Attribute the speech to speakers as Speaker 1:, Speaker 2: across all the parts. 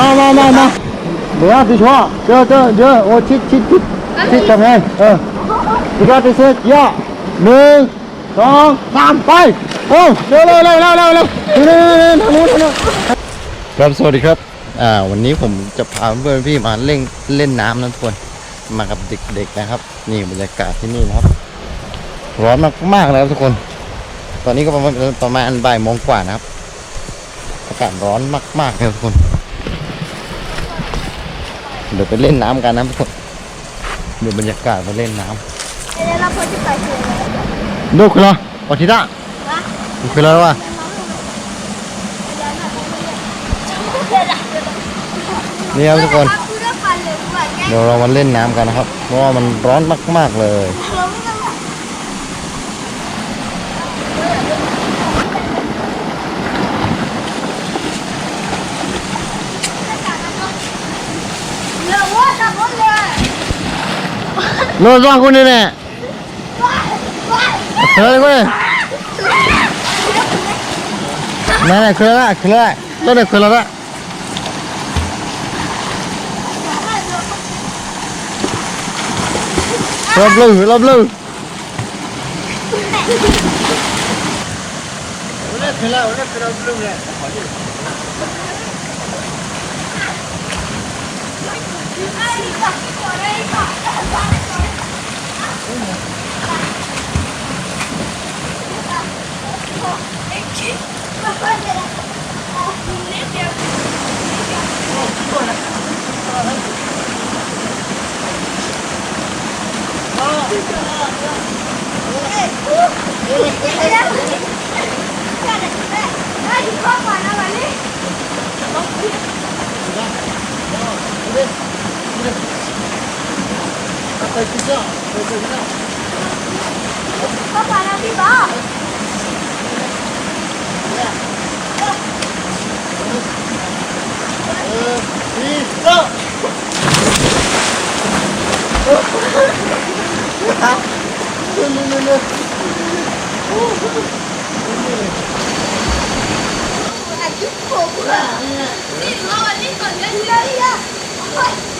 Speaker 1: มามามามาเดี๋ยวพี่ชัวเจอเจอเจอโอ้ชิดชิดชิดชิดกำแพงเออพี่ชัวติดเสร็จย่อหนึ่งสองสามไปโอ้เร็วเร็วเร็วเร็วเร็วเร็วเร็วเร็วทางนู้นทางนู้นครับสวัสดีครับอ่าวันนี้ผมจะพาเพื่อนพี่มาเล่นเล่นน้ำนะทุกคนมากับเด็กๆนะครับ นี่บรรยากาศที่นี่นะครับ ร้อนมากๆเลยครับทุกคน ตอนนี้ก็ประมาณประมาณบ่ายโมงกว่านะครับอากาศร้อนมากๆเลยครับทุกคน เดี๋ยวไปเล่นน้ำกันนะทุกคนดูบรรยากาศไปเล่นน้
Speaker 2: Ele era pode fazer. ำ
Speaker 1: ดูคือเหรอปอทิตา
Speaker 2: Vá.
Speaker 1: ดูคือแล้วว่านี่ครับทุกคน
Speaker 2: Pura falei, vai.
Speaker 1: เดี๋ยวเรามาเล่นน้ำกันนะครับ เพราะว่ามันร้อนมาก ๆ เลย nó doang con đây nè khơi con này. Này khơi lại khơi lại. Tôi này khơi lại lấp lư lấp lư খেলা ওরা খেলা দিল না Tôi xin lỗi, tôi. Có phải là đi bỏ? Pizza!
Speaker 2: No, no, no, no. Ai, que fogo! Sim, olha, olha, olha, olha!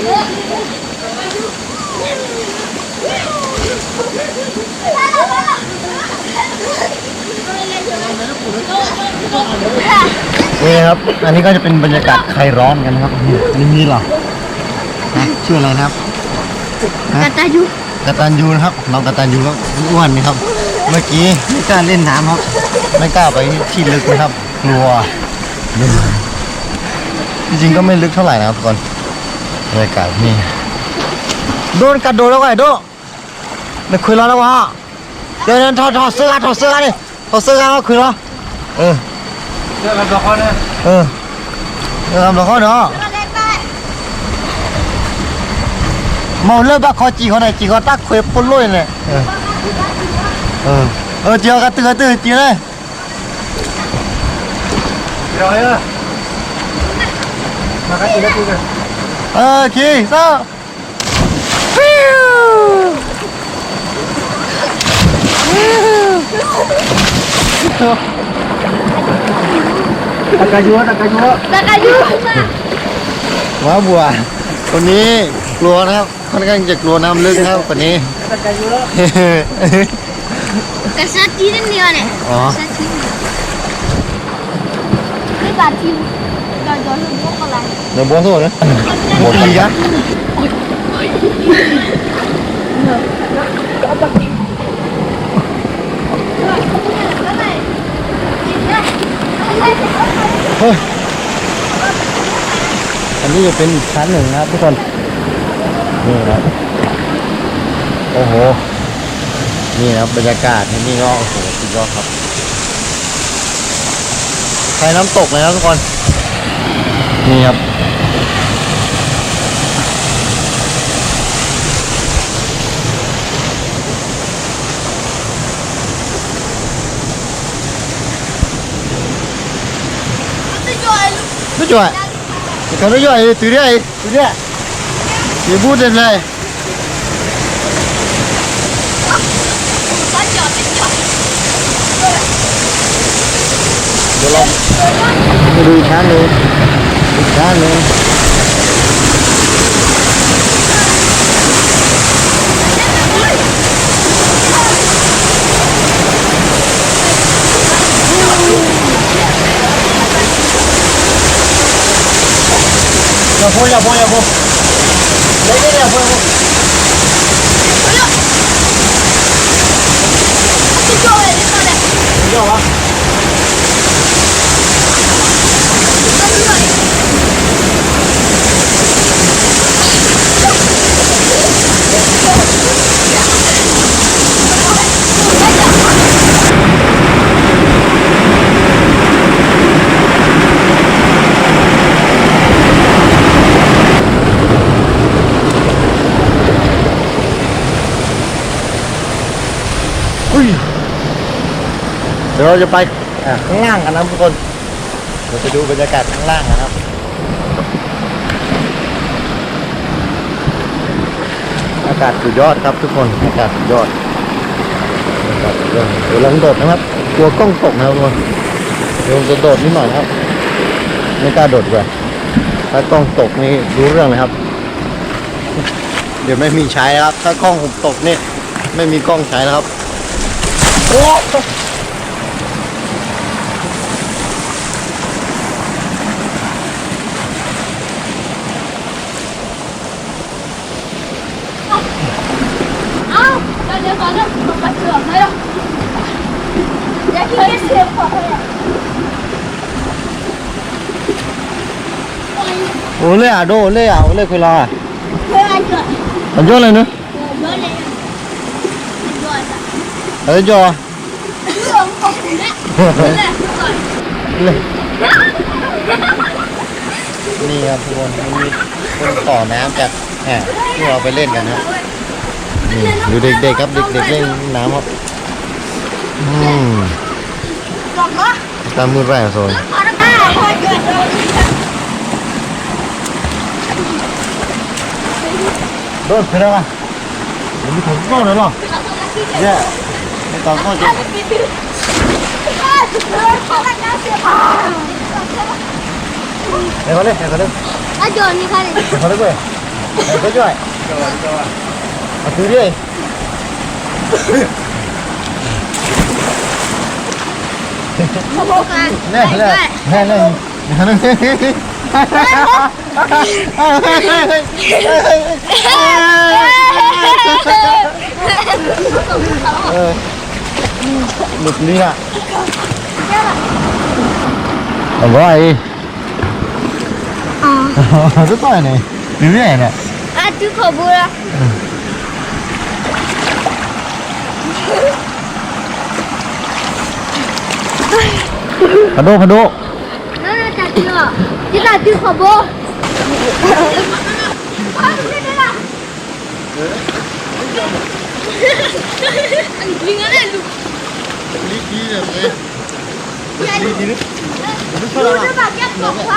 Speaker 1: นี่ครับ อันนี้ก็จะเป็นบรรยากาศคลายร้อนกันนะครับอันนี้มีเหรอฮะชื่ออะไรนะครับ
Speaker 2: Kata Ju.
Speaker 1: กตันยูนะครับน้องกตันยูก็อ้วนนี่ครับ เมื่อกี้ไม่กล้าเล่นน้ำครับ ไม่กล้าไปที่ลึกนะครับ กลัว จริงๆก็ไม่ลึกเท่าไหร่นะครับทุกคน บรรยากาศนี่โดนกัดโดนแล้วไงโดนไม่คุยแล้วนะวะเดี๋ยวนั้นถอดถอดเสื้อถอดเสื้อดิถอดเสื้อกันก็คุยแล้วเออ
Speaker 3: เรื่องกันตัวคนนะ
Speaker 1: เออเออทำแล้วก็เนาะเมาเลิกบ้าคอจีเขาไหนจีเขาตักเควปนลุยเลยเออเออเออจีเขากระตือตื้อจีเลย
Speaker 3: เดี๋ยวเออมากันอีกแล้วกูกัน
Speaker 1: เออคีเซอร์ฟิว
Speaker 3: ตะกายัวตะกายัว
Speaker 2: Kata Ju.
Speaker 1: ว้าบัวคนนี้กลัวนะครับค่อนข้างจะกลัวน้ำลึกนะครับคนนี้
Speaker 3: ตะกายัว
Speaker 2: Kesati ni ni mana?
Speaker 1: อ๋อ
Speaker 2: Kesati. Ni bati. Dah dah lu buka lah.
Speaker 1: เดี๋ยวบัวสู้นะ หมดทีกันเฮ้ยอันนี้จะเป็นอีกชั้นหนึ่งนะครับทุกคน นี่ครับโอ้โห นี่นะครับบรรยากาศที่นี่ก็โอ้โหสุดยอดครับใช้น้ำตกเลยครับทุกคน นี่ครับจ่วยกันรู้จ่
Speaker 2: วยตัว
Speaker 1: เดียวตัวเดียวยี่บูดเลยเดี๋ยวลองไปดูช้างดู
Speaker 2: Dale. La voy,
Speaker 1: la voy, la voy. Dale la fuego. Yo va. ดี๋ยวเราจะไปอะข้างล่างกันนะทุกคนเราจะดูบรรยากาศข้างล่างนะครับอากาศสุดยอดครับทุกคนอากาศสุดยอดอากาศสุดยอดเดี๋ยวลองโดดนะครับกลัวกล้องตกนะครับทุกคนเดี๋ยวผมจะโดดนิดหน่อยนะครับ ไม่กล้าโดดดีกว่าถ้ากล้องตกนี่รู้เรื่องเลยครับ เดี๋ยวไม่มีใช้นะครับ ถ้ากล้องผมตกนี่ไม่มีกล้องใช้แล้วครับโอ้ โอ้เ ओले आडो ओले आ ओले खुला अजो ले
Speaker 2: न अरे जो
Speaker 1: ले นี่ครับทุกคนมันมีคนต่อน้ำจากแหมที่เราไปเล่นกันนะนี่ดูเด็กๆครับเด็กๆเล่นน้ำครับอืมตามมือแรกโซน
Speaker 2: 너 들어
Speaker 1: 가. 여기 더 꺼내 놔. 예. 일단 꺼 져. 내 걸 래, 내 걸 래. 아주 언니 가 래. 내 걸래 거 야. 내 걸래 거 야. 아, 드 려. 네, 네, 네, 네. เออหลุดนี่
Speaker 2: อะอ
Speaker 1: ร่อยรู้ต่อ
Speaker 2: ยไห
Speaker 1: นรู้ไหนเนี่ยอะทุกขบูระพะ
Speaker 2: โด
Speaker 1: พะโด 你
Speaker 2: 俩对好不？妈妈，妈妈，你干啥呢？你你干
Speaker 1: 啥？你的你
Speaker 2: 你
Speaker 1: 你你
Speaker 2: 你你你你快，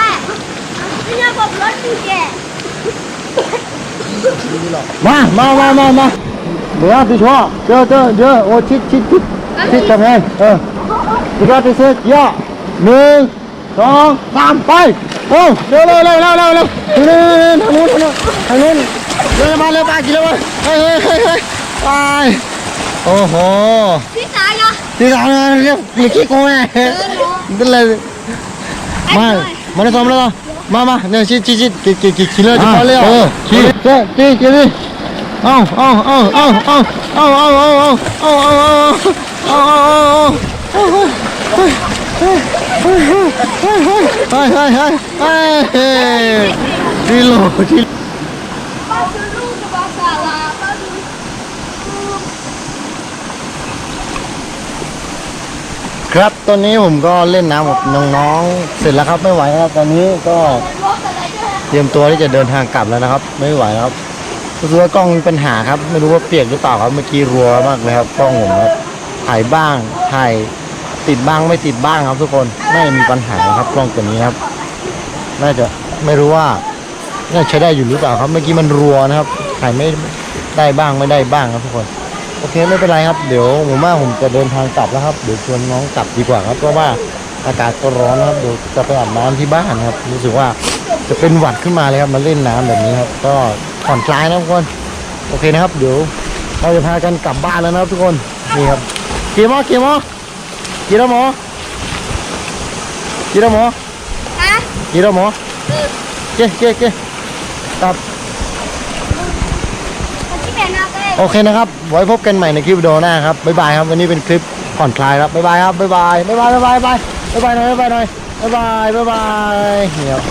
Speaker 2: 人家你不了
Speaker 1: 你你妈妈妈妈妈，不要对错，这这这，我去去去去，小明，嗯，不要这些，要明。 สองสามไปเร็วเร็วเร็วเร็วเร็วเร็วเร็วเร็วทางนู้นทางนู้นเร็วมาเร็วไปกี่เร็วเฮ้ยเฮ้ยเฮ้ยไปโอ้โห
Speaker 2: ที่สา
Speaker 1: วเหรอพี่สาวเหรเรียกเรียกขี้โกงไงเดินเลยมามาเลยซ้ามแล้วมามาเนี่ยชิชิชิกิกิกิกิร็วจะไปเลยเออกิเจ้กิกิดิเอาเอาเอาเอาเอาเอาเอาเอาเอาเอาเอา ฮ้ยเฮ้ยเดิโลดิครับตอนนี้ผมก็เล่นน้ำกับน้องๆ เสร็จแล้วครับไม่ไหวแล้วตอนนี้ก็เตรียมตัวที่จะเดินทางกลับแล้วนะครับ ไม่ไหวแล้วครับรู้สึกว่ากล้องมีปัญหาครับ ไม่รู้ว่าเปียกหรือเปล่าครับเมื่อกี้รัวมากเลยครับกล้องผมครับถ่ายบ้างถ่าย ติดบ้างไม่ติดบ้างครับทุกคนน่มีปัญหาครับกล้องตัวนี้ครับ น่าจะไม่รู้ว่าน่าใช้ได้อยู่หรือเปล่าครับเมื่อกี้มันรัวนะครับถ่ายไม่ได้บ้างไม่ได้บ้างครับทุกคน โอเคไม่เป็นไรครับเดี๋ยวผมว่าผมจะเดินทางกลับแล้วครับเดี๋ยวชวนน้องกลับดีกว่าครับเพราะว่าอากาศก็ร้อนนะครับเดี๋ยวจะไปอาบน้ำที่บ้านครับรู้สึกว่าจะเป็นหวัดขึ้นมาเลยครับมาเล่นน้ำแบบนี้ครับ ก็ผ่อนคลายนะทุกคนโอเคนะครับ เดี๋ยวเราจะพากันกลับบ้านแล้วนะครับทุกคนนี่ครับเกียร์มอเกียร์มอ เกียร์มอเกียร์มอ
Speaker 2: ฮะ
Speaker 1: เกียร์มอเกียร์เกียร์เกียร์กลับ
Speaker 2: ที่เป็นอะไร
Speaker 1: โอเคนะครับ ไว้พบกันใหม่ในคลิปวิดีโอหน้าครับ บ๊ายบายครับ วันนี้เป็นคลิปผ่อนคลายครับ บ๊ายบายครับ บ๊ายบาย บ๊ายบาย บ๊ายบาย บ๊ายบาย บ๊ายบายหน่อยบ๊ายบายหน่อยบ๊ายบาย บ๊ายบายนี่ครับ